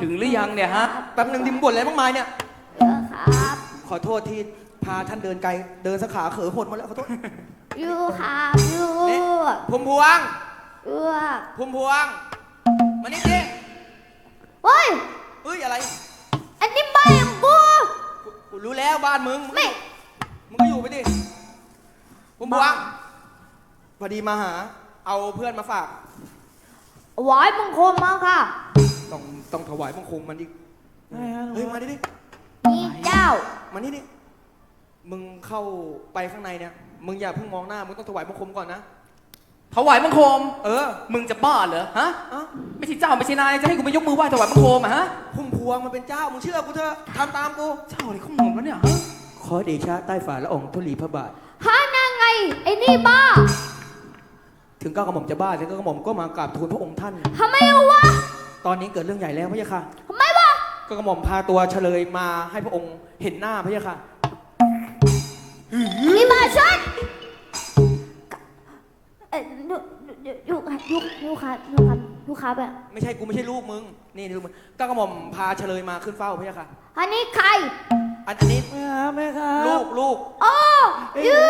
ถึงหรือยังเนี่ยฮะ แป๊บหนึงดิมงบ่นอะไรบ้างมายเนี่ย เยอะครับ ขอโทษที่พาท่านเดินไกล เดินสักขาเขอหดหมดแล้วขอโทษยูครับยูนี่พุ่มพวงยูพุ่มพวง มานี่ดิเฮ้ยเฮ้ยอะไร อันนี้บ้านของกู กูกูรู้แล้วบ้านมึง ไม่ มึงก็อยู่ไปดิ พุ่มพวง พอดีมาหา เอาเพื่อนมาฝาก หวายมังคมมาค่ะ ต้องต้องถวายบังคมมันดิได้ฮะหนูเฮ้ยมาดิดินี่เจ้า มานี่ดิมึงเข้าไปข้างในเนี่ยมึงอย่าเพิ่งมองหน้ามึงต้องถวายบังคมก่อนนะถวายบังคม เออ มึงจะบ้าเหรอฮะเอ้าไม่ใช่เจ้าไม่ใช่นายจะให้กูไปยกมือไหว้ถวายบังคมอะฮะพุ่มพวงมันเป็นเจ้ามึงเชื่อกูเถอะทำตามกูเจ้าอะไรข้อมูลวะเนี่ยฮะขอเดชะใต้ฝ่าละอองธุลีพระบาทหานั่งไง ไอ้นี่บ้าถึงก้าวกระหม่อมจะบ้าถึงก้าวกระหม่อมก็มากราบทูลพระองค์ท่าน ทำไมเอาวะ ตอนนี้เกิดเรื่องใหญ่แล้วพระยะค่ะ ทำไมวะก้าวกระหม่อมพาตัวเฉลยมาให้พระองค์เห็นหน้าพระยะค่ะนี่บ้าฉันเอ่อยูยูยูยูครับยูครับยูครับแบบไม่ใช่กูไม่ใช่ลูกมึง นี่ลูกมึงก้าวกระหม่อมพาเฉลยมาขึ้นเฝ้าพระยะค่ะ อันนี้ใคร อันอันนี้แม่ครับแม่ครับลูกลูกโอ้ยู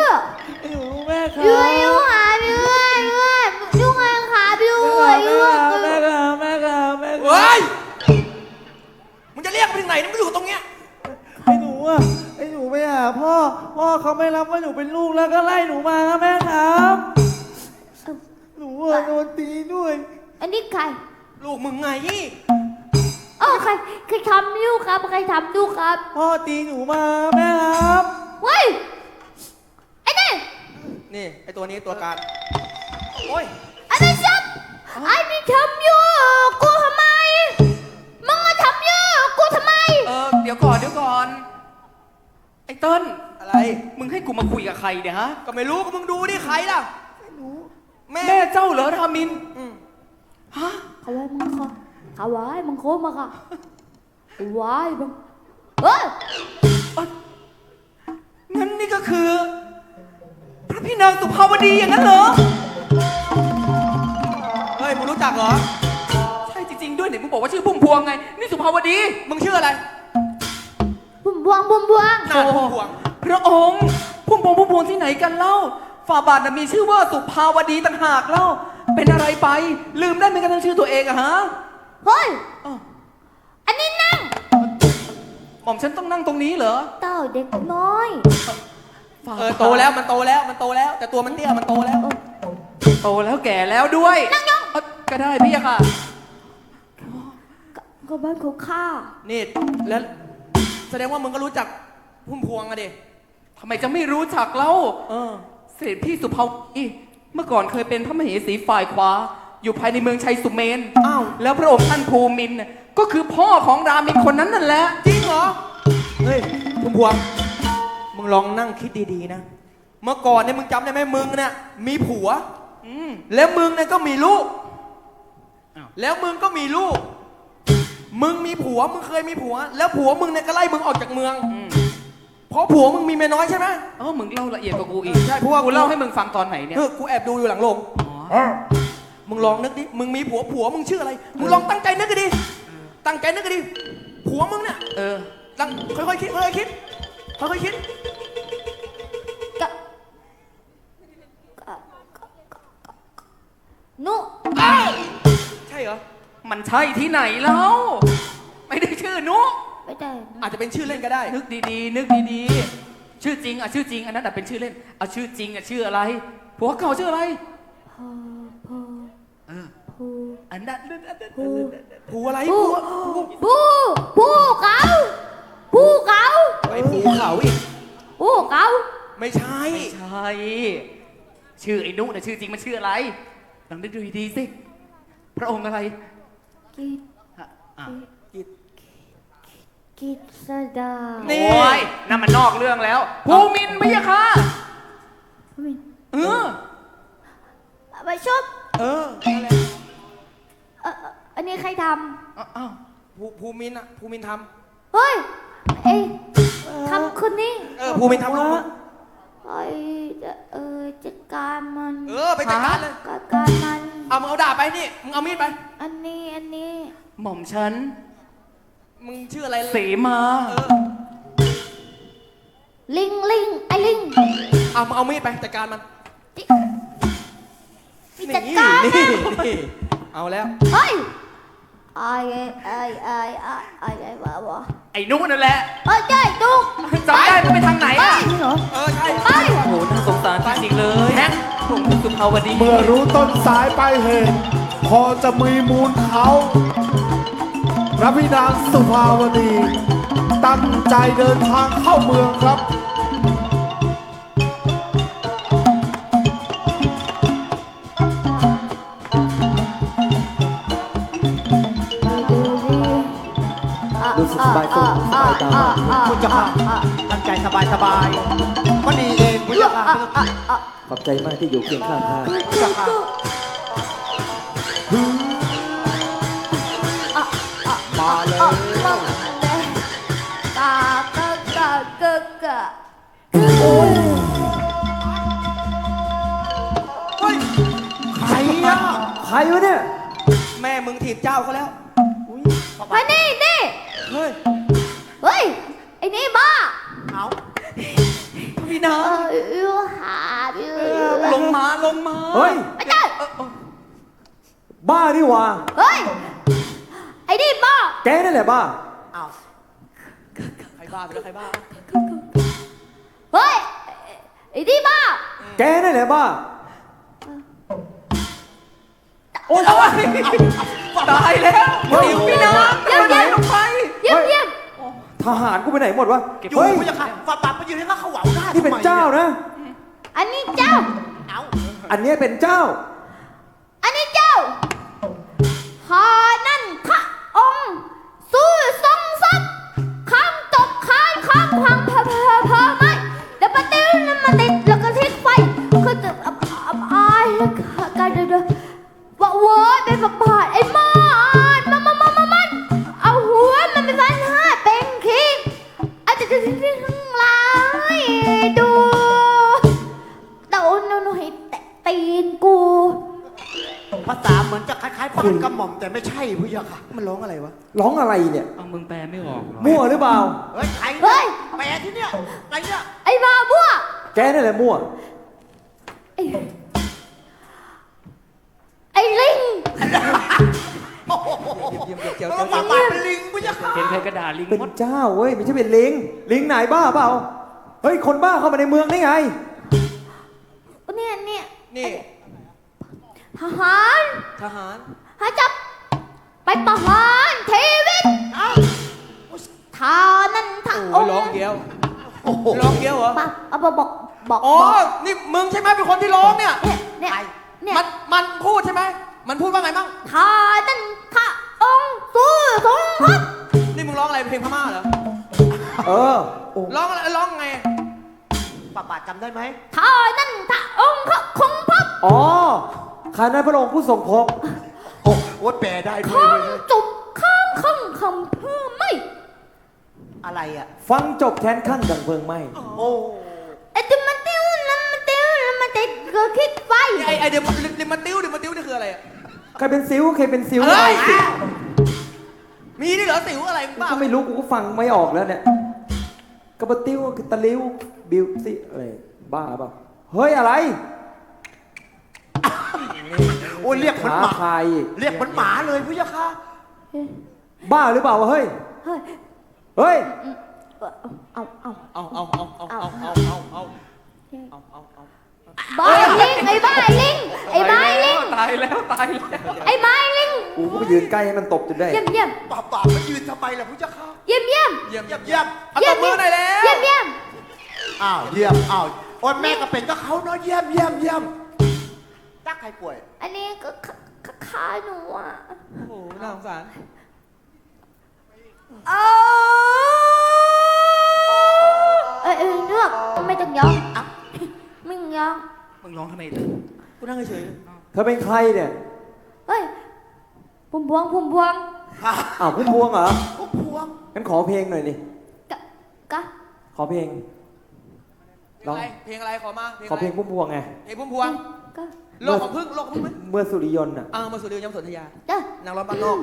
ไอ้หนูแม่ครัยูบยูหายูยูยูไง ครับยูแม่ยูครับแม่ครับแม่ครับแม่ครับเฮ้ยมึงจะเรียกไปถึงไหนนะมึงอยู่ตรงเนี้ยไอ้หนูอะไอ้หนูไปหาพ่อ พ่อเขาไม่รับว่าหนูเป็นลูกแล้วก็ไล่หนูมาครับแม่ครับ หนูอะโดนตีด้วย อันนี้ใครลูกมึงไงยี่เออใครใครทำยูครับใครทำยูครับพ่อตีหนูมาแม่ครับ เฮ้ยไอ้นี่นี่ไอตัวนี้ตัวการโอ้ยไอ้นี่ชับ ไอ้นี่ทำยูกูทำไม มึงมาทำยูกูทำไม เออเดี๋ยวก่อนเดี๋ยวก่อน ไอ้เติ้ลอะไร มึงให้กูมาคุยกับใครเนี่ยฮะ ก็ไม่รู้ก็มึงดูดิใครล่ะแม่แม่เจ้าเหรอรามินอืมฮะ เขาไว้มึงค่ะเขาไว้มึงโคมาค่ะไว้มึงเฮ้ยงั้นนี่ก็คือ พระพี่นางสุภาวดีอย่างนั้นเหรอเฮ้ยมึงรู้ จักเหรอ ใช่จริง ๆ ด้วยเนี่ยมึงบอกว่าชื่อพุ่มพวงไง นี่สุภาวดี มึงชื่ออะไรบุ้มบวงบุ้มบวงหน้าพุ่มพวง พระองค์พุ่มพวงพุ่มพวงที่ไหนกันเล่าฝ่าบาทน่ะมีชื่อว่าสุภาวดีต่างหากเล่า เป็นอะไรไป ลืมได้ไหมกระทั่งชื่อตัวเองอะฮะเฮ้ย อ้าวอันนี้นั่ง หม่อมฉันต้องนั่งตรงนี้เหรอ เต้าเด็กน้อยฝ่าเออโตแล้วมันโตแล้วมันโตแล้ว แต่ตัวมันเตี้ยมันโตแล้ว โตแล้วแก่แล้วด้วย นั่งย องเอ้าก็ได้พี่อะค่ะ ก็บ้านของข้านี่แล้วแสดงว่ามึงก็รู้จักพุ่มพวงอะดิทำไมจะไม่รู้จักเล่าเออเสด็จพี่สุภาวดีเมื่อก่อนเคยเป็นพระมเหสีฝ่ายขวา อยู่ภายในเมืองชัยสุเมน อ้าว แล้วพระองค์ท่านภูมินทร์น่ะก็คือพ่อของรามินคนนั้นนั่นแหละ จริงเหรอ เฮ้ยพุ่มพวง มึงลองนั่งคิดดีๆนะ เมื่อก่อนเนี่ยมึงจำได้ไหมมึงเนี่ยมีผัว อืม แล้วมึงเนี่ยก็มีลูกอ้าว แล้วมึงก็มีลูก มึงมีผัว มึงเคยมีผัว แล้วผัวมึงเนี่ยก็ไล่มึงออกจากเมือง อืมเพราะผัวมึงมีเมียน้อยใช่ไหม เออมึงเล่าละเอียดกว่ากูอีกใช่เพราะว่ากูเล่าให้มึงฟังตอนไหนเนี่ยเออกูแอบดูอยู่หลังโรงอ๋อมึงลองนึกดิ มึงมีผัวผัวมึงชื่ออะไร มึงลองตั้งใจนึกดิ ตั้งใจนึกดิ ผัวมึงเนี่ยเออ ตั้งค่อยๆคิดค่อยๆคิดค่อยๆคิดกะกะกะกะกะนุใช่เหรอ มันใช่ที่ไหนเล่าไม่ได้ชื่อนุไม่ได้อาจจะเป็นชื่อเล่นก็ได้ นึกดีๆ นึกดีๆ ชื่อจริงอะชื่อจริง อันนั้นอะเป็นชื่อเล่นเอาชื่อจริงอะชื่ออะไร ผัวเก่าชื่ออะไรพอพอเออพู อันนั้นอันนั้นอันนั้นพูผัวอะไรผู้ผัวผู้ผู้เขาผู้เขาไอ้ผัวเขาอีก ผู้เขาไม่ใช่ ไม่ใช่ ชื่อไอ้นุนะชื่อจริงมันชื่ออะไรลองนึกดูดีๆสิ พระองค์อะไรกิดอะอะกิดสดานี่โอ้ยนั่นมันนอกเรื่องแล้วภูมินทร์พะยะค่ะวินเออ ไปชอบเออนั่นแหละเอ่ออันนี้ใครทเอ้าเอ้าภูภูมินทร์อะภูมินทร์ทำเฮ้ยเอ้ยทำคนนี้ำเออภูมินทร์ทำลูก มึงไอ้เออจัดการมันเออไปจัดการเลย จัดการมัน เอามึงเอาดาบไปนี่ มึงเอามีดไป อันนี้อันนี้หม่อมฉันมึงชื่ออะไรเสมา เออ ลิงลิงไอ้ลิงเอามึงเอามีดไปจัดการมันมีจัดการนี่นะนี่เอาแล้ว เฮ้ย ไอ้ไอ้ไอ้ไอ้ไอ้ไอ้บ้าวะไอ้นุนั่นแหละเอ้ยได้ตุกจำได้ว่าไปทางไหนไปอะเหรอเออใช่ไปโอ้โหน่าสงสารจริงๆเลยแฮกผมสุภาวดีเมื่อรู้ต้นสายปลายเหตุพอจะมีมูลเขาพระพินางสุภาวดี ตั้งใจเดินทางเข้าเมืองครับ บายตัวสบายตามากคุณเจ้าค่ะตั้งใจสบายสบายก็ดีเองคุณเจ้าค่ะขอบใจมากที่อยู่เคียงข้างข้าคุณเจ้าค่ะมาเลยกากากากากาเฮ้ยใครอะใครวะเนี่ย แม่มึงถีบเจ้าเขาแล้ว ลงมาลงมาเฮ้ยไม่ใช่บ้านี่หว่า เฮ้ย ไอ้นี่บ้าแกนั่นแหละบ้าเอาใครบ้าไปแล้วใครบ้าเฮ้ย ไอ้นี่บ้า แกนั่นแหละบ้า โอ้ยตายแล้วเฮ้ยพี่นาเดี๋ยวไปไหนลงไปเยี่ยมเยี่ยมทหารกูไปไหนหมดวะ อยู่เฮ้ยคุณเจ้าค่ะฝาบาทมายืนให้เขาเหวาได้นี่เป็นทำไมเจ้านะ อันนี้เจ้า เอา อันเนี้ยเป็นเจ้า อันนี้เจ้าหานั่นพระองค์สู้ทรงทรัพย์ข้างตกข้างข้างพังเพอเพอเพอไม่แล้วมาติ้วแล้วมาติดแล้วก็ทิ้งไฟก็จะอับอับอายแล้วก็การเดิน วะ ร้องอะไรเนี่ย เอามึงแปลไม่ออกเหรอมั่วหรือเปล่า เฮ้ยใครเฮ้ย แปลที่เนี่ยอะไรเนี่ยไอ้บาบัวแกนั่นแหละมั่ว ไอ้ไอ้ลิงเยี่ยมเยี่ยมเจียวแล้วเจียวฝาบาทเป็นลิงคุณเจ้าค่ะเห็นใครกระดาษลิงเป็นมดเจ้าเว้ยไม่ใช่เป็นลิง ลิงไหนบ้าเปล่า เฮ้ย คนบ้าเข้ามาในเมืองได้ไง เนี่ยเนี่ยนี่ทหารทหารหาจับ ไปประหารชีวิตเอ้าทานั่นทาโอ้ยร้องเกี้ยวร้องเกี้ยวเหรอ ปะเอาบอกบอกบอกอ๋อบอกนี่มึงใช่ไหมเป็นคนที่ร้องเนี่ย เนี่ยเนี่ยเนี่ยมัน มันพูดใช่ไหม มันพูดว่าไงบ้างทานั่นทาองค์สู้ทรงพบนี่มึงร้องอะไรเพลงพม่าเหรอ เออโอ้ร้องอะไรร้องไงฝาบาทจำได้ไหม ทานั่นทาองค์เขาคงพบ อ๋อข้านั้นพระองค์ผู้ทรงพบ โอ้โหแปลได้ด้วข้ายงเว้ยจุบข้างข้างคำเพื่อไม่อะไรอะ ฟังจบแทนข้างดังเพลิงไหมโอ้ไอ้ที่มันติ้วแล้วมันติ้วแล้วมันติดก็คิดไฟไอไอเดี๋ยวเดี๋ยวมาติ้วเดี๋ยวมาติ้วนี่คืออะไรอะใครเป็นซิวใครเป็นซิวเฮ้ยเอาสิมีนี่เหรอติ๋วอะไรมึงกูบ้าก็ไม่รู้กูก็ฟังไม่ออกแล้วเนี่ยกระปะติ้วกระตะลิ้วบิวสิอะไรบ้าเปล่าเฮ้ยอะไร โอ้ยเรียกเหมือนท้าหมา ใคร เรียกเหมือนหมาเลยคุณเจ้าค่ะบ้าหรือเปล่าวะเฮ้ย เฮ้ย เฮ้ยเอาเอาเอาเอาเอาเอาเอาเอาเอาเอาเอาเอาเอาบ้าลิงไอ้บ้าลิงไอ้ไม้ลิงตายแล้วตายแล้วไอ้ไม้ลิงกูก็ไปยืนใกล้ให้มันตบจนได้ เยี่ยมเยี่ยมฝาบาทมายืนทำไมล่ะคุณเจ้าค่ะเยี่ยมเยี่ยมเยี่ยมเยี่เยี่ยยมมเยี่ยมเอาตบมือหน่อยแล้วเยี่ยมเยี่ยมอ้าวเยี่ยมอ้าวโอ้ยแม่ก็เป็นก็เขาเนาะเยี่ยมเยี่ยมเยี่ยม ตักใครป่วย อันนี้ก็ขาขาขาหนูอะโอ้โหน่าสงสาร เออเอยเอยเลือกไม่ต้องยอมไม่ต้องยอมมึงร้องทำไมเลยกูนั่งเฉยเธอเป็นใครเนี่ย เฮ้ยพุ่มพวงพุ่มพวงอ้าวพุ่มพวงเหรอพวกพวงงั้นขอเพลงหน่อยดิกะกะขอเพลงๆเพลงอะไร เพลงอะไรขอมาเพลงขออะไรเพลงพุ่มพวงไง เพลงพุ่มพวง กะโลกของพึ่งโลกของพึ่งไหมเมื่อสุริยนต์อะอ่ามาสู่เดือนยำสนธยา เด้อนางร้องบ้านนอก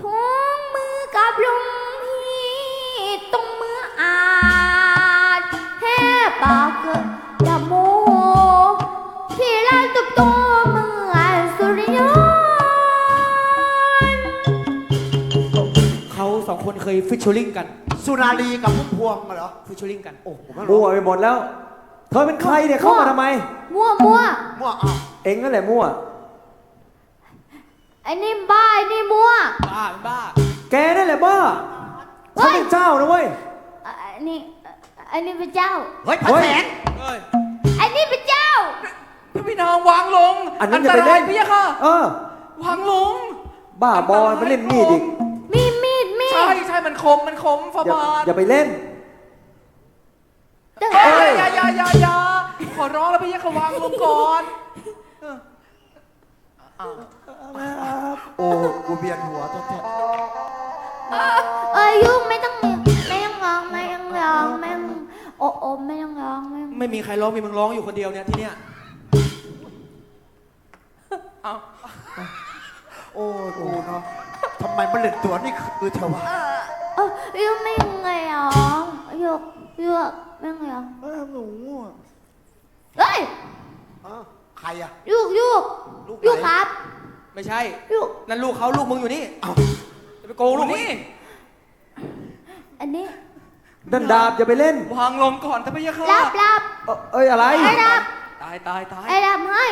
ทุ่งมือกับลงที่ตรงมืออาจแห่ปากเกิดดะโมที่ลานตุบโตเมื่อสุริยนต์เขาสองคนเคยฟิชเชอร์ลิงกัน สุนารีกับพุ่มพวงเหรอฟิชเชอร์ลิงกัน โอ้โหมั่วไปหมดแล้ว เธอเป็นใครเนี่ยเข้ามาทำไม มั่วมั่วมั่วอ้าวเองนั่นแหละมั่ว ไอ้นี่บ้าไอ้นี่มั่ว บ้าเป็นบ้า แกนั่นแหละบ้าเฮ้ฉันย เป็นเจ้านะเว้ยไอ้นี่ไอ้นี่เป็นเจ้า เฮ้ยพระเฮ้ยแสงเอ้ยไอ้นี่เป็นเจ้าพระพี่นางวางลงอันนั้นอย่าไปเล่นตรายพี่ค่ะ เออ วางลงบ้าบอลไปเล่นมีดอีกมีมีดมีดใช่ใช่มันคมมันคมฟาอย่าบาทอย่าไปเล่น เด้อเอ้ยอย่าอย่าอย่าอย่าขอร้องแล้วพี่ค่ะวางลงก่อนเอออ้าวโอ้กูเบียนหัวแท้เอ้ยยุ่งไม่ต้องไม่ต้องร้องไม่ต้องร้องไม่ต้องโอ้โอ้ไม่ต้องร้องไม่ต้องไม่มีใครร้องมีมึงร้องอยู่คนเดียวเนี่ยที่เนี้ยอ้าวๆโอ้ยกูเนาะทำไมมันเล่นตัวนี่คือเทวะ เออยุ่งไม่ต้องร้องยก ยกไม่ต้องร้องเออหนูเฮ้ยเอ้าใครอะยุกยุกลูกไหนยุกครับไม่ใช่ยุกนั่นลูกเขาลูกมึงอยู่นี่เอ้าจะไปโกงลูกมึงนี่อันนี้ดันดาบอย่าไปเล่น วางลงก่อนถ้าพี่ค่ะรับรับเอ้อเอ้ยอะไรไอ้รับตายตายตายไอ้รับให้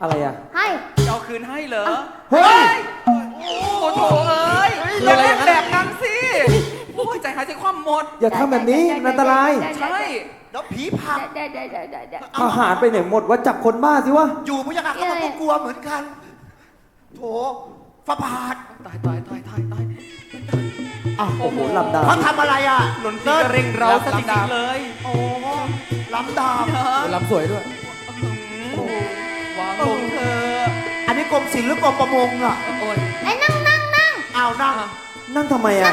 อะไรอะ ให้จะเอาคืนให้เหรอเฮ้ย โอ้โถเอ้ยอย่าเล่นแบบนั้นสิ โอ้ยใจหายใจคว่ำหมด อย่าทำแบบนี้มันอันตราย ใช่แล้วผีผักได้ได้ได้ได้ได้ ทหารไปไหนหมดว่าจับคนบ้าสิวะ อยู่พยาค่ะเขาก็กลัวเหมือนกันโถฝาบาทตายตายตายตายตายอ้าวโอ้โหลำดาบเขาทำอะไรอะหล่นตีกระเร่งเราซะจริงๆเลยโอ้ลำดาบลำสวยด้วย วางลงเธอะอันนี้กรมศิลป์หรือกรมประมงอะโอ้ยไอ้นั่งนั่งนั่งอ้าวนั่งนั่งทำไมอะ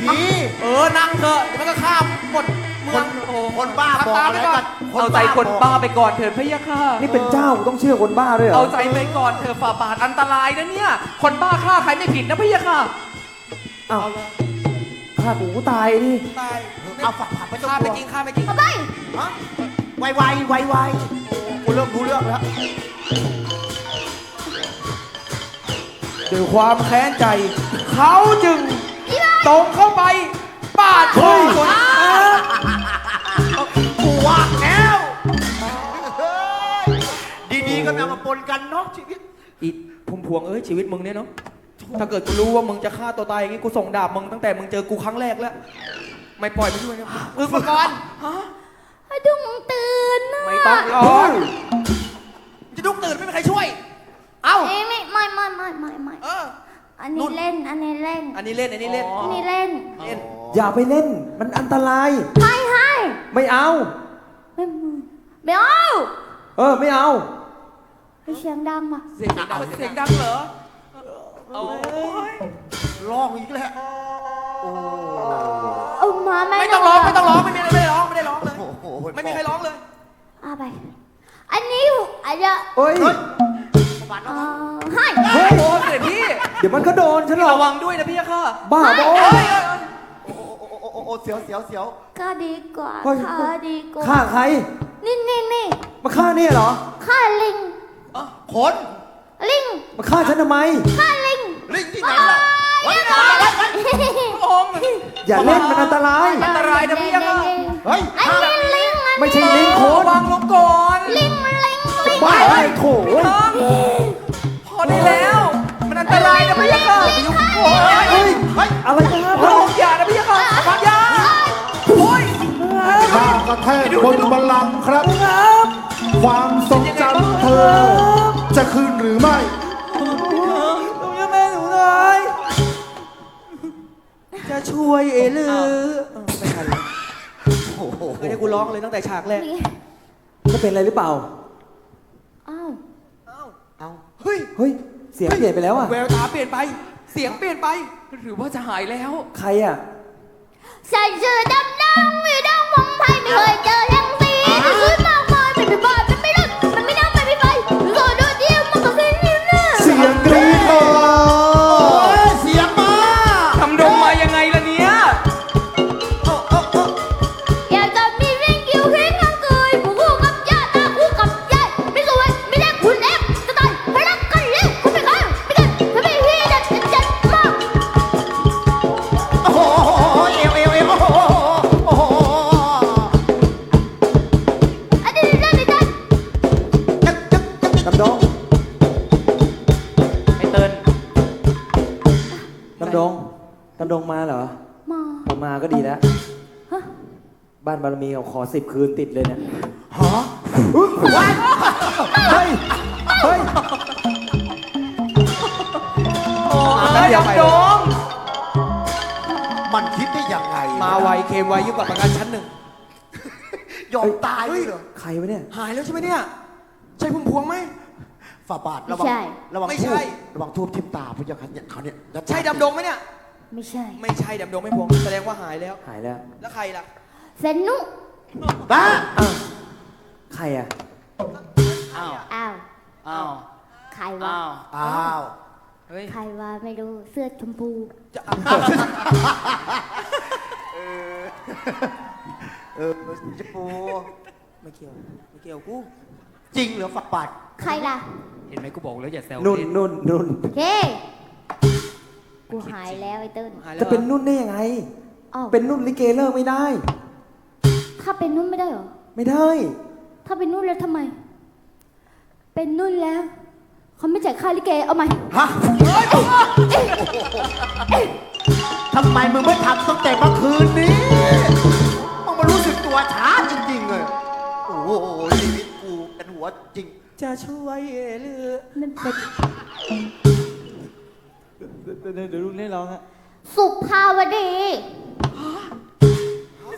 ผีเออนั่งเถอะเดี๋ยวมันก็ข้ามหมดเมืคองนคนบ้าบอกอะไรกันเอาใจคนบ้าไปก่อนเถิดพะยะค่ะนี่เป็นเจ้าต้องเชื่อคนบ้าด้วยเหรอเอาใจไปก่อนเธอะฝ่าบาทอันตรายนะเนี่ย คนบ้าฆ่าใครไม่ผิดนะพะยะค่ะอ้าวฆ่ากูตายดิตายเอาฝาบาทไม่ต้องข้ามกไปลัวกินข้ามไปกินเอาไป ฮะไวไวไวไวกูเริ่มรู้เรื่องแล้วด้วยความแค้นใจ เขาจึง ตรงเข้าไปปาดคอคนกูว่าแล้วเฮ้ยดีๆก็นำมาปนกันเนาะชีวิต อีพุ่มพวงเอ้ยชีวิตมึงเนี่ยเนาะถ้าเกิดกูรู้ว่ามึงจะฆ่าตัวตายอย่างงี้กูส่งดาบมึงตั้งแต่มึงเจอกูครั้งแรกแล้ว ไม่ปล่อยไปด้วยนะมึงมาก่อนให้ดุ้งตื่นนะไม่ต้องร้องจะดุกตื่นไม่มีใครช่วย เอ้า เอ้ยไม่ไม่ไม่ไม่ไม่ไม่ เออ อันนี้เล่น อันนี้เล่น อันนี้เล่นอันนี้เล่นอันนี้เล่น เล่นอย่าไปเล่น มันอันตราย ให้ให้ไม่เอา ไม่ไม่เอาเออไม่เอาให้เสียงดังมาเสียงดังเสียงดังเหรอโอ้ยร้องอีกแล้วเอามาไม่ไม่ต้องร้องไม่ต้องร้องไม่มีไม่ได้ร้องไม่ได้ร้องเลยโอ้โหไม่มีใครร้องเลยเอาไป อันนี้อาจจะเอ้ยเฮ้ยเอ่อให้เฮ้ยโอ้ยเสด็จพี่ เดี๋ยวมันก็โดนฉันหรอกระวังด้วยนะพี่ค่ะบ้าบอเอ้ยเอ้ยเอ้ยโอ้โหโอ้โหโอ้โหโอ้โหเสียวเสียวเสียวก็ดีกว่าเฮ้ยข้าดีกว่าฆ่าใคร นี่นี่นี่มาฆ่าเนี่ยเหรอข้าลิงคนลิงมาฆ่าฉันทำไมข้าลิงลิงที่ไหนล่ะไว้ไว้พระองค์อย่าเล่นมันอันตราย อันตรายนะพี่ยังอะเฮ้ยอันนี้ลิงอันนี้ไม่ใช่ลิงโคโอ้นวางลงก่อนลิงลิงลิงบ้าไอ้โถยน้องพอได้แล้ว มันอันตรายนะพี่ยังค่ะไปยุ่งโอ้ยเฮ้ยเฮ้ยอะไรกันพระองค์อย่านะพี่ยังค่ะอย่าโอ้ยบ้าากระแทกบนบัลลังก์ครับ ครับความทรงจำเธอ จะคืนหรือไม่ หนูยังแม่หนูหน่อยจะช่วยเอลือไม่ทันแล้วโอ้โหไม่ได้กูร้องเลยตั้งแต่ฉากแรกนี่ก็เป็นอะไรหรือเปล่า อ้าว เอาเฮ้ย เฮ้ย เสียงเปลี่ยนไปแล้วอะแววตาเปลี่ยนไป เสียงเปลี่ยนไป หรือว่าจะหายแล้ว ใครอะใส่เสื้อดำน้ำมีดำผมไทยไม่เคยเจอทั้งสีสวยมากมายเป็นไปบ้านานบารมีเขาขอสิบคืนติดเลยเนี่ยฮะว้ายเฮ้ย เฮ้ย โอ้แป๊บยเดียวไปดำดงมันคิดได้ยังไงมาไวเคมไวยิ่งกว่าประกันชั้นหนึ่ง ยอมตายเลยเหรอใครวะเนี่ย หายแล้วใช่ไหมเนี่ย ใช่พุ่มพวงไหม ฝ่าบาทระวังระวังไม่ทูใช่ บระวังทูบทิ่มตาพวกอย่างเนี่ยเขาเนี่ยใช่ดำดงไหมเนี่ย ไม่ใช่ ไม่ใช่ดำดงไม่พวงแสดงว่าหายแล้ว หายแล้ว แล้วใครล่ะ เซนนุบ้าอ้าวใครอะอ้าวอ้าวอ้าวใครวะอ้าวอ้าวเฮ้ยใครวะไม่รู้เสื้อชมพูจะเออจะปูไม่เกี่ยวไม่เกี่ยวกูจริงเหรอฝ่าบาทใครล่ะ เห็นไหมกูบอกแล้วอย่าแซวนุ่นเล่นุ่นนุ่นเคกูหายแล้วไอ้เติ้ลหายแล้วจะเป็นนุ่นได้ยังไงอ้าวเป็นนุ่นลิเกเลิกไม่ได้ ถ้าเป็นนุ่นไม่ได้เหรอ ไม่ได้ ถ้าเป็นนุ่นแล้วทำไม เป็นนุ่นแล้วเขาไม่จ่ายค่าลิเกเอาใหม่ฮะทำไมมึงไม่ทำตั้งแต่เมื่อคืนนี้ มึงมารู้สึกตัวช้าจริงๆเลย โอ้โหชีวิตกูเป็นหัวจริง จะช่วยเอลือนั่นเป็นเดี๋ยวเดี๋ยวลุงได้ร้องฮะสุภาวดี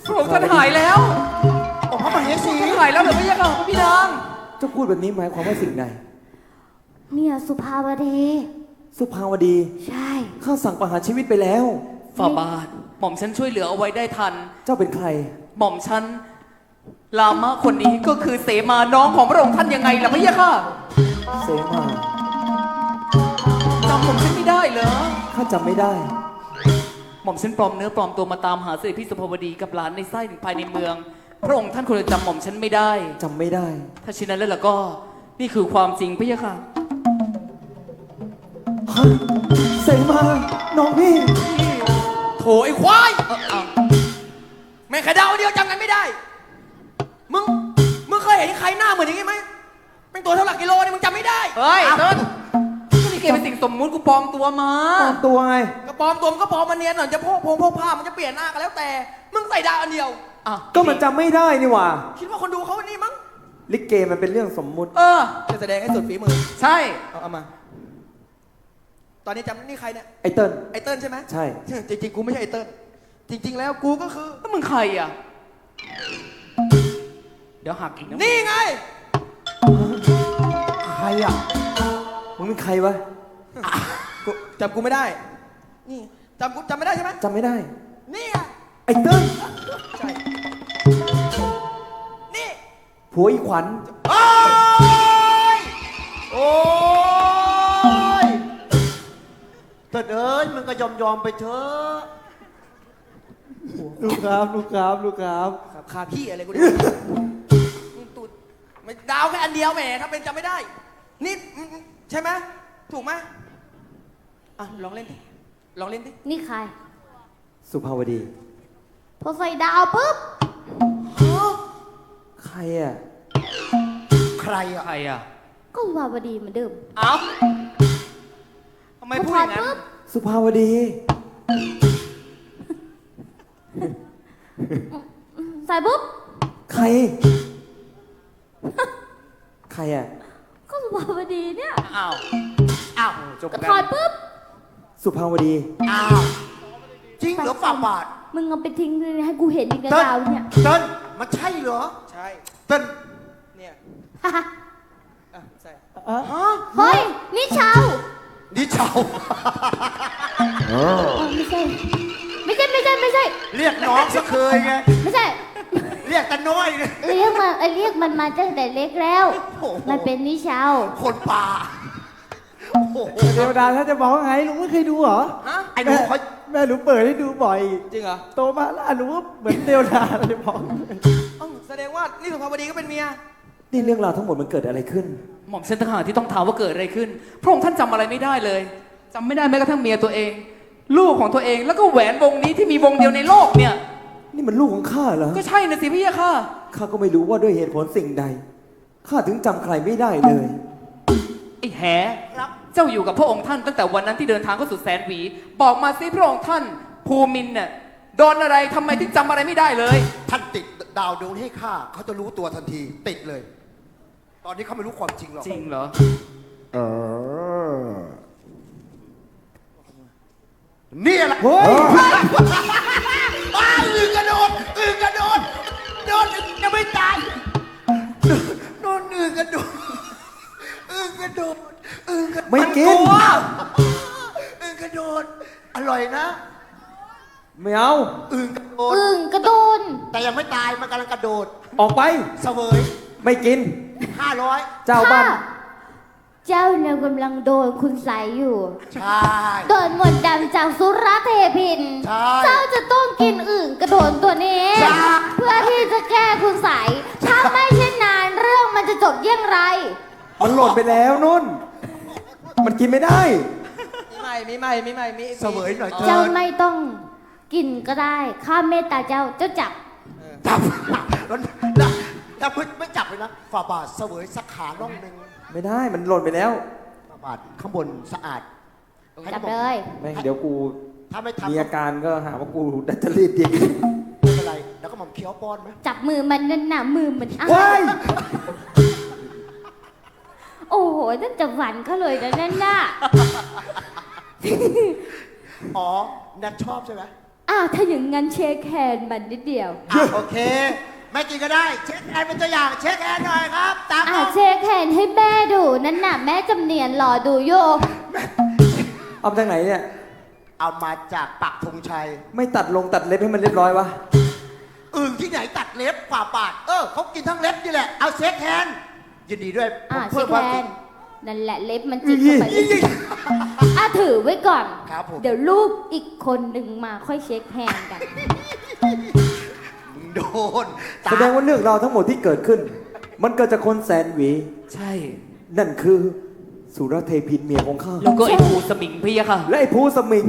พระองค์ท่านหายแล้วโอ้พระมเหสีท่านหายแล้วเหรือไม่ยังเหรอพี่นางเจะพูดแบบนี้หมายความว่าสิ่งใดเนี่ยสุภาวดี สุภาวดี ใช่ ข้าสั่งประหารชีวิตไปแล้ว ฝ่าบาท หม่อมฉันช่วยเหลือเอาไว้ได้ทัน เจ้าเป็นใคร หม่อมฉันลามะคนนี้ก็คือเสมาน้องของพระองค์ท่านยังไงล่ะพี่ยะค่ะเสมาจำหม่อมฉันไม่ได้เหรอ ข้าจำไม่ได้ห ม่อมฉันปลอมเนื้อปลอมตัวมาตามหาเสด็จพี่สุภาวดีกับหลานในไส้ถึงภายในเมือง พระองค์ท่านควรจะจำหม่อมฉันไม่ได้ จำไม่ได้ ถ้าเช่นนั้นแล้วล่ะก็นี่คือความจริงพี่ยะค่ะฮะเสมา น้องพี่ โถไอ้ควายแม่งแค่เดาวเดียวจำกันไม่ได้ มึง มึงเคยเห็นใครหน้าเหมือนอย่างงี้ไหมเป็นตัวเท่าหลักกิโลนี่มึงจำไม่ได้ เฮ้ยเติ้ลก็นี่ เกเป็นสิ่งสมมุติกูปลอมตัวมาปลอมตัวไงกระปลอมตัวมันก็ปลอมมันเนียนหน่อยจะโพกพงโพกผ้ามันจะเปลี่ยนหน้ากันแล้วแต่ มึงใส่ดาวอันเดียวอะก็มันจำไม่ได้นี่หว่า คิดว่าคนดูเขานี่มั้ง ลิเกมันเป็นเรื่องสมมุติ เออ จะแสดงให้สุดฝีมือ ใช่ เอาเอามา ตอนนี้จำนี่ใครเนี่ย ไอเติ้ลไอเติ้ลใช่ไหมใช่ จริงๆกูไม่ใช่ไอเติ้ลจริง ๆ แล้วกูก็คือ แล้วมึงใครอะ เดี๋ยวหักอีกนะ นี่ไง ใครอะ มึงเป็นใครวะกูจำกูไม่ได้ นี่จำกูจำไม่ได้ใช่ไหมจำไม่ได้ นี่ไงไอเติ้ลใช่ นี่ผัวอีขวัญโอ้ยโอ้ยเถิดเอ้ยมึงก็ยอมยอมๆไปเถอะลูกครับลูกครับลูกครับครับขาพี่อะไรกูดูมึงตูดไม่ดาวแค่อันเดียวแหมถ้าเป็นจำไม่ได้ นี่อืม ใช่ไหมถูกไหมอะลองเล่นดิลองเล่นดินี่ใคร สุภาวดี พอใส่ดาวปุ๊บ ใครอะ ใครอะ ใครอะก็สุภาวดีเหมือนเดิมเอ้าทำไมพอพูดถออดย่างนั้นปุ๊บ สุภาวดี ใส่ปุ๊บ ใคร ใครอะก็ สุภาพดีเนี่ยอ้าวอ้าวจบก็กัถอดนปุ๊บ สุภาวดี อ้าวจริงเหรอฝ่าบาทมึงเอาไปทิ้งเลยให้กูเห็นอีกในเติ้ลดาวเนี่ย เติ้ลมันใช่เหรอ ใช่ เติ้ลเนี่ยฮ่าฮ่าอะ ใส่ฮะเฮ้ย นี่ชาวนี่เจ้าอ๋อไม่ใช่ ไม่ใช่ ไม่ใช่ ไม่ใช่ เรียกน้องซะเคยไง ไม่ใช่ เรียกแต่น้อยเนี่ยเรียกมาเอ้ยเรียกมันมาตั้งแต่เล็กแล้ว โอ้โหมันเป็นนิชาวคนป่าโอ้โหเทวดาถ้าจะบอกว่าไงลุงไม่เคยดูเหรอฮะไอ้หนูแม่เขาแม่หนูเปิดให้ดูบ่อย จริงเหรอโตมาแล้วหนูก็เหมือนเทวดาเลยบอกเอ้าแสดงว่านี่สุภาพดีก็เป็นเมีย นี่เรื่องราวทั้งหมดมันเกิดอะไรขึ้น หม่อมเส้นทหารที่ต้องถามว่าเกิดอะไรขึ้น พระองค์ท่านจำอะไรไม่ได้เลยจำไม่ได้แม้กระทั่งเมียตัวเอง ลูกของตัวเองแล้วก็แหวนวงนี้ที่มีวงเดียวในโลกเนี่ย นี่มันลูกของข้าเหรอ ก็ใช่นะสิพี่ยะค่ะ ข้าก็ไม่รู้ว่าด้วยเหตุผลสิ่งใด ข้าถึงจำใครไม่ได้เลย ไอ้แหเจ้าอยู่กับพระองค์ท่านตั้งแต่วันนั้นที่เดินทางเข้าสู่แสนหวี บอกมาสิพระองค์ท่าน ภูมินทร์เนี่ยโดนอะไรทำไมถึงจำอะไรไม่ได้เลย ท่านติดดาวดวงนี้ให้ข้าเขาจะรู้ตัวทันที ติดเลย ตอนนี้เขาไม่รู้ความจริงหรอกจริงเหรอ เออนี่แหละ เฮ้ยอ้าว อึ่งกระโดดอึ่งกระโดดโดนอึ่งจะไม่ตายโดนอึ่งกระโดดอึ่งกระโดดอึ่งกระโดดไม่กิน ลัวอึ่งกระโดดอร่อยนะไม่เอาอึ่งกระโดดอึ่งกระโดนแต่ยังไม่ตายมันกำลังกระโดดออกไป เสวยไม่กิน ห้าร้อยเจ้าบ้าน เจ้าเนี่ยกำลังโดนคุณใสยอยู่ ใช่ โดนมนต์ดำจากสุรเทพิน ใช่เจ้าจะต้องกินอึ่งกระโดนตัวนี้ ใช่ เพื่อที่จะแก้คุณใสยถ้าไม่เช่นนั้นเรื่องมันจะจบเยี่ยงไร มันหล่นไปแล้วนุ่น มันกินไม่ได้ มีใหม่ มีใหม่ มีใหม่ มีเสวยหน่อยเถเจ้าอะไม่ต้องกินก็ได้ ข้าเมตตาเจ้าเจ้าจับ จับแล้วแล้วแล้วไม่จับเลยนะฝ่าบาทเสวยสักขาล่องหนึ่ง ไม่ได้มันหล่นไปแล้วฝ่าบาทข้างบนสะอาดจับเลยแม่งเดี๋ยวกูถ้าไม่ทำมีอาการก็หาว่ากูดัดจริตอีกไม่เป็นไร แล้วก็หม่อมเคี้ยวป้อนไหมจับมือมันนั่นน่ะมือมันอ้าว้ายโอ้โหนั่นจะหวันเขาเลยนะนั่นน่ะอ๋อแนทชอบใช่ไหมอ้าวถ้าอย่างงั้นเช็คแฮนด์มันนิดเดียวอะโอเค ไม่กินก็ได้ เช็คแอนเป็นตัวอย่าง เช็คแอนหน่อยครับ ตามอ่ามาเช็คแฮนด์ให้แม่ดูนั่นน่ะแม่จำเนียนรอดูอยู่เอามาจากไหนเนี่ย เอามาจากปักธงชัย ไม่ตัดลงตัดเล็บให้มันเรียบร้อยวะอึ่งที่ไหนตัดเล็บฝ่าบาท เออเขากินทั้งเล็บนี่แหละ เอาเช็คแฮนด์ยินดีด้วยผอ่ามเพิ่เช็มคความแฮจรินงด์นั่นแหละเล็บมันจิกเข้าไปอะถือไว้ก่อน ครับผม เดี๋ยวลูกอีกคนหนึ่งมาค่อยเช็คแฮนด์กัน โดนตาแสดงว่าเรื่องราวทั้งหมดที่เกิดขึ้น มันเกิดจากคนแสนหวี ใช่ นั่นคือสุรเทพินเมียของข้า แล้วก็ไอ้ภูสมิงพี่ยะค่ะ และไอ้ภูสมิง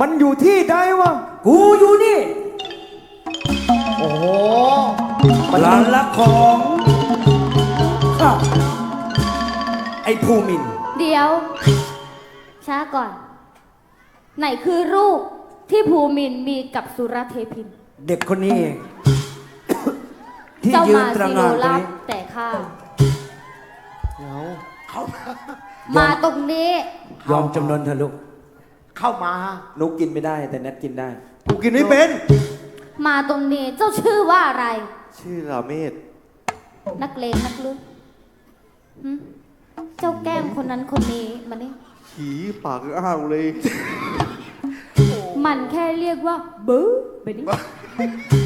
มันอยู่ที่ใดวะ กูอยู่นี่ โอ้โหหลานรักของข้าไอ้ภูมิน เดี๋ยว ช้าก่อน ไหนคือรูปที่ภูมินทร์มีกับสุรเทพิน เด็กคนนี้เอง ที่เจ้ายืนมาตระซีหโรงานตรงลับนี้แต่ข้าเขามาตรงนี้ ยอมจำนนเถอะลูกเข้ามานุกกินไม่ได้ แต่แนทกินได้ กูกินไม่เป็น มาตรงนี้เจ้าชื่อว่าอะไร ชื่อลาเมศนักเลงนักลึกหึเจ้าแกล้งคนนั้นคนนี้มานี่ผีปากอ้าวเลย มันแค่เรียกว่าบู๊แบบนี้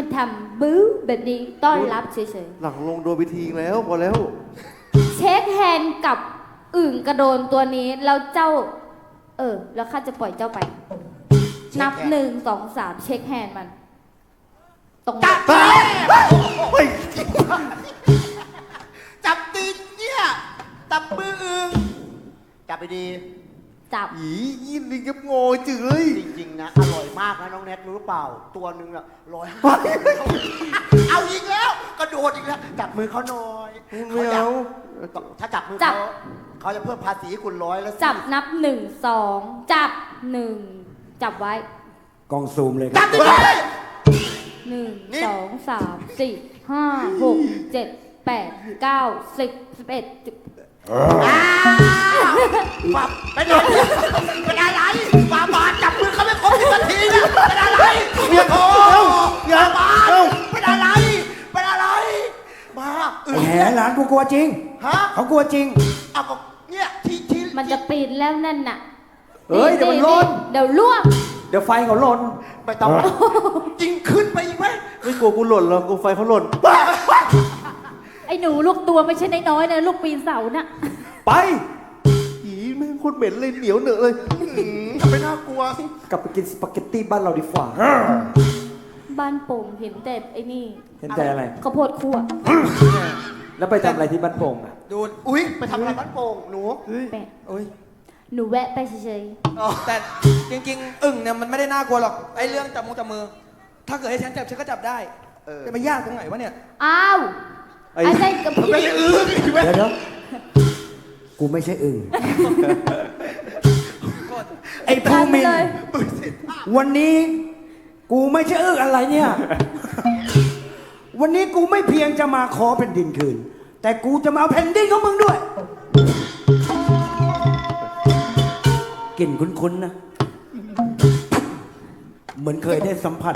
มันทำบู๊แบบนี้ต้อนรับเฉยหลังลงโดนไปทีแล้วพอแล้ว ๆ เช็คแฮนด์กับอึ่งกระโดนตัวนี้แล้วเจ้า เออ แล้วข้าจะปล่อยเจ้าไป นับหนึ่งสองสามเช็คแฮนด์มัน ตรงนี้จับตีนเนี่ยจับมืออึงจับไปดี จับ อียินลิงกับโงยจืเลยจริงๆนะ อร่อยมากนะน้องแนทรู้หรือเปล่า ตัวหนึ่งอะร้อยห้าเอาอีกแล้วกระโดดอีกแล้วจับมือเขาหน่อยไม่เอาถ้าจับมือจัเขาบ เขาจะเพิ่มภาษีให้คุณร้อยแล้วจับนับหนึ่งสองจับหนึ่งจับไว้กองซูมเลยจับดิหนึ่งนี่ สองสามสี่ห้าหกเจ็ดแปดเก้าสิบสิบเอ็ดสิบ ปับเป็นอะไรเป็นอะไรบาบาจับมือเขาไม่ครบสิบนาทีนะเป็นอะไรเนี่ยโอ้ยาบาเป็นอะไร เป็นอะไรบ้าเออแหมหลานกูกลัวจริง ฮะเขากลัวจริงเอาก็เนี่ยที่ที่มันจะปีนแล้วนั่นน่ะเฮ้ยเดี๋ยวมันหล่นเดี๋ยวล่วงเดี๋ยวไฟเขาหล่นไม่ต้องจริงขึ้นไปอีกไหมไม่กลัวกูหล่นหรอกกูไฟเขาหล่น ไอ้หนูลูกตัวไม่ใช่น้อยๆนะลูกปีนเสาน่ะ ไปอีแม่งโคนเหม็นเลยเหนียวเหนอะเลยทำไมน่ากลัว กลับไปกินสปาเกตตี้บ้านเราดีกว่า บ้านโป่งเห็นแต่ไอ้นี่เห็นใจอะไร ข้าวโพดคั่วแล้วไปทำอะไรที่บ้านโป่งอะดูอุ้ยไปทำอะไรบ้านโป่งหนูแปะอุ้ยหนูแวะไปเฉยแต่จริงๆ อึ่งเนี่ยมันไม่ได้น่ากลัวหรอกไอ้เรื่องจับมือจับมือ ถ้าเกิดให้ฉันจับฉันก็จับได้จะไปยากตรงไหนวะเนี่ย ๆ อ้าว ไอ้ไอ้นั่นกับพี่ไม่อื้ออีกไหมเดี๋ยวเดี๋ยวกูไม่ใช่อึ่งไอ้ภูทำไปมินเลยวันนี้กูไม่ใช่อึ่งอะไรเนี่ย วันนี้กูไม่เพียงจะมาขอแผ่นดินคืน แต่กูจะมาเอาแผ่นดินของมึงด้วยกลิ่นคุ้นๆนะ เหมือนเคยได้สัมผัส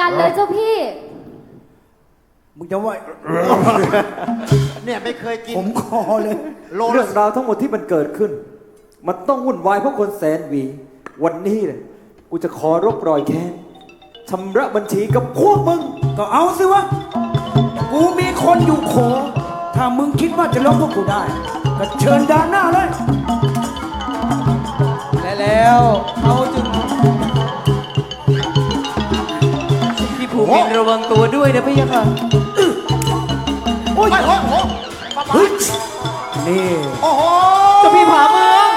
กันเลยเจ้าพี่ มึงจะว่า เนี่ยไม่เคยกิน ผมคอเลยโลเรื่ละองราวทั้งหมดที่มันเกิดขึ้น มันต้องวุ่นวายเพราะคนแสนหวี วันนี้เนี่ยกูจะขอรบรอยแค้นชำระบัญชีกับพวกมึง ก็เอาสิวะ กูมีคนอยู่โขงถ้ามึงคิดว่าจะลบพวกกูได้ ก็เชิญด้านหน้าเลย และแล้วเขา จึงพี่ภูมินระวังตัวด้วยนะพี่ยะค่ะโอ้ยโอ้โหปะปะนี่ โอ้โหเจ้าพี่ผาเมือง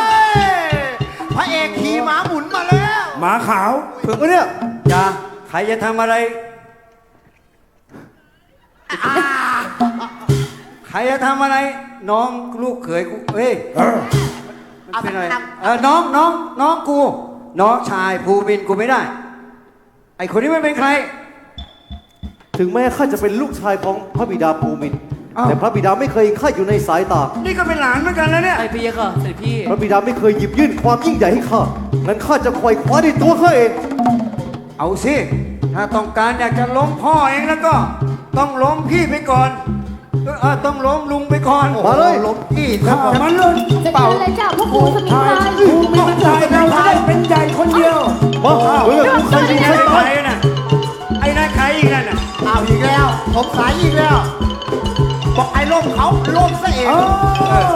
พระเอกขี่ม้าหมุนมาแล้ว หมาขาวถึงวะเนี่ยจ้าใครจะทำอะไร ใครจะทำอะไร น้องลูกเขยกูเอ้ยเป็นอะไรเออน้องน้องน้องกู น้องชายภูบินกูไม่ได้ ไอคนนี้ไม่เป็นใคร ถึงแม้ข้าจะเป็นลูกชายของพระบิดาภูมินทร์อ้าว แต่พระบิดาไม่เคยข้าอยู่ในสายตา นี่ก็เป็นหลานเหมือนกันแล้วเนี่ย ไอพี่ยะค่ะเสด็จพี่ พระบิดาไม่เคยหยิบยื่นความยิ่งใหญ่ให้ข้า งั้นข้าจะคอยคว้าในตัวข้าเอง เอาสิ ถ้าต้องการอยากจะล้มพ่อเองแล้วก็ ต้องล้มพี่ไปก่อนเออต้องล้มลุงไปก่อนมาเลย ล้มพี่ถ้ามันเลยจะกินอะไรจ้าพวกกูสมิงชายพราย ภูมิมันชายเราจะได้เป็นใหญ่คนเดียว มาเฮ้ยใครยิงใครใครตาย อีกนั่นน่ะเอาอีกแล้วสงสัยอีกแล้วบอกไอ้ล่มเขาล่มซะเองอ้า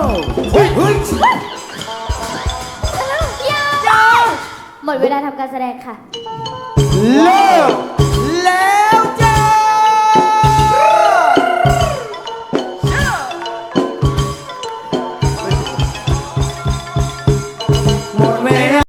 วเฮ้ยเฮ้ยหมดเวลาทำการแสดงค่ะ เลิกแล้ว